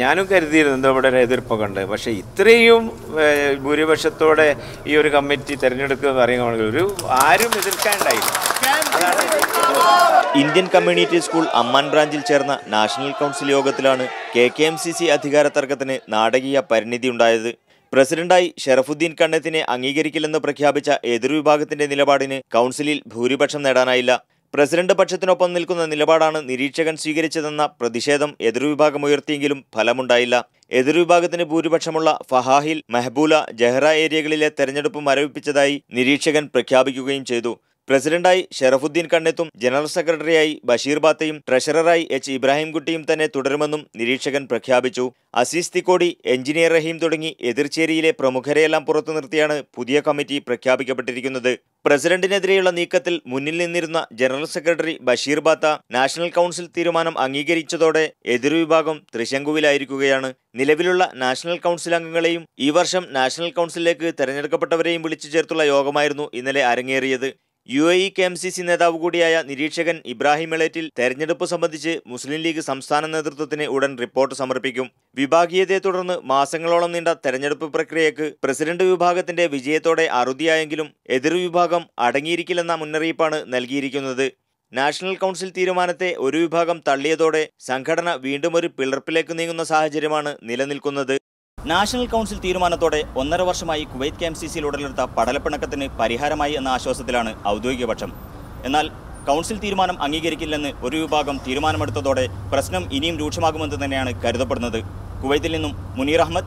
ഞാനും കരുതിയിരുന്നു ഇവിടെ ഒരു എതിർപ്പൊക്കെ ഉണ്ട് പക്ഷേ ഇത്രയും ഭൂരിപക്ഷത്തോടെ ഈ ഒരു കമ്മിറ്റി തെരഞ്ഞെടുക്കുക പറയുകയാണെങ്കിൽ ഒരു ആരും എതിർക്കാനുണ്ടായില്ല. ഇന്ത്യൻ കമ്മ്യൂണിറ്റി സ്കൂൾ അമ്മാൻ ബ്രാഞ്ചിൽ ചേർന്ന നാഷണൽ കൗൺസിൽ യോഗത്തിലാണ് K K M C C അധികാര തർക്കത്തിന് നാടകീയ പരിണിതി ഉണ്ടായത്. പ്രസിഡന്റായി ഷറഫുദ്ദീൻ കണ്ണത്തിനെ അംഗീകരിക്കില്ലെന്ന് പ്രഖ്യാപിച്ച എതിർവിഭാഗത്തിന്റെ നിലപാടിന് കൗൺസിലിൽ ഭൂരിപക്ഷം നേടാനായില്ല. പ്രസിഡന്റ് പക്ഷത്തിനൊപ്പം നിൽക്കുന്ന നിലപാടാണ് നിരീക്ഷകൻ സ്വീകരിച്ചതെന്ന പ്രതിഷേധം എതിർവിഭാഗം ഉയർത്തിയെങ്കിലും ഫലമുണ്ടായില്ല. എതിർവിഭാഗത്തിന് ഭൂരിപക്ഷമുള്ള ഫഹാഹിൽ മെഹബൂല ജഹ്റ ഏരിയകളിലെ തെരഞ്ഞെടുപ്പ് മരവിപ്പിച്ചതായി നിരീക്ഷകൻ പ്രഖ്യാപിക്കുകയും ചെയ്തു. പ്രസിഡന്റായി ഷെറഫുദ്ദീൻ കണ്ണെത്തും ജനറൽ സെക്രട്ടറിയായി ബഷീർ ബാത്തയും ട്രഷററായി എച്ച്. ഇബ്രാഹിംകുട്ടിയും തന്നെ തുടരുമെന്നും നിരീക്ഷകൻ പ്രഖ്യാപിച്ചു. അസീസ് തിക്കോടി എഞ്ചിനീയർ റഹീം തുടങ്ങി എതിർചേരിയിലെ പ്രമുഖരെയെല്ലാം പുറത്തു നിർത്തിയാണ് പുതിയ കമ്മിറ്റി പ്രഖ്യാപിക്കപ്പെട്ടിരിക്കുന്നത്. പ്രസിഡന്റിനെതിരെയുള്ള നീക്കത്തിൽ മുന്നിൽ നിന്നിരുന്ന general secretary Basheer Batha national council തീരുമാനം അംഗീകരിച്ചതോടെ എതിർവിഭാഗം തൃശങ്കുവിലായിരിക്കുകയാണ്. നിലവിലുള്ള നാഷണൽ കൗൺസിൽ അംഗങ്ങളെയും ഈ വർഷം നാഷണൽ കൗൺസിലിലേക്ക് തെരഞ്ഞെടുക്കപ്പെട്ടവരെയും വിളിച്ചു ചേർത്തുള്ള യോഗമായിരുന്നു ഇന്നലെ അരങ്ങേറിയത്. U A E K M C C നേതാവ് കൂടിയായ നിരീക്ഷകൻ ഇബ്രാഹിം എളേറ്റിൽ തെരഞ്ഞെടുപ്പ് സംബന്ധിച്ച് മുസ്ലിം ലീഗ് സംസ്ഥാന നേതൃത്വത്തിന് ഉടൻ റിപ്പോർട്ട് സമർപ്പിക്കും. വിഭാഗീയതയെ തുടർന്ന് മാസങ്ങളോളം നീണ്ട തെരഞ്ഞെടുപ്പ് പ്രക്രിയക്ക് പ്രസിഡന്റ് വിഭാഗത്തിന്റെ വിജയത്തോടെ അറുതിയായെങ്കിലും എതിർവിഭാഗം അടങ്ങിയിരിക്കില്ലെന്ന മുന്നറിയിപ്പാണ് നൽകിയിരിക്കുന്നത്. നാഷണൽ കൗൺസിൽ തീരുമാനത്തെ ഒരു വിഭാഗം തള്ളിയതോടെ സംഘടന വീണ്ടും ഒരു പിളർപ്പിലേക്ക് നീങ്ങുന്ന സാഹചര്യമാണ് നിലനിൽക്കുന്നത്. നാഷണൽ കൗൺസിൽ തീരുമാനത്തോടെ ഒന്നര വർഷമായി കുവൈറ്റ് കെ എം സി സിയിൽ ഉടലെടുത്ത പടലപ്പിണക്കത്തിന് പരിഹാരമായി എന്ന ആശ്വാസത്തിലാണ് ഔദ്യോഗിക പക്ഷം എന്നാൽ കൗൺസിൽ തീരുമാനം അംഗീകരിക്കില്ലെന്ന് ഒരു വിഭാഗം തീരുമാനമെടുത്തതോടെ പ്രശ്നം ഇനിയും രൂക്ഷമാകുമെന്ന് തന്നെയാണ് കരുതപ്പെടുന്നത്. കുവൈത്തിൽ നിന്നും മുനീർ അഹമ്മദ്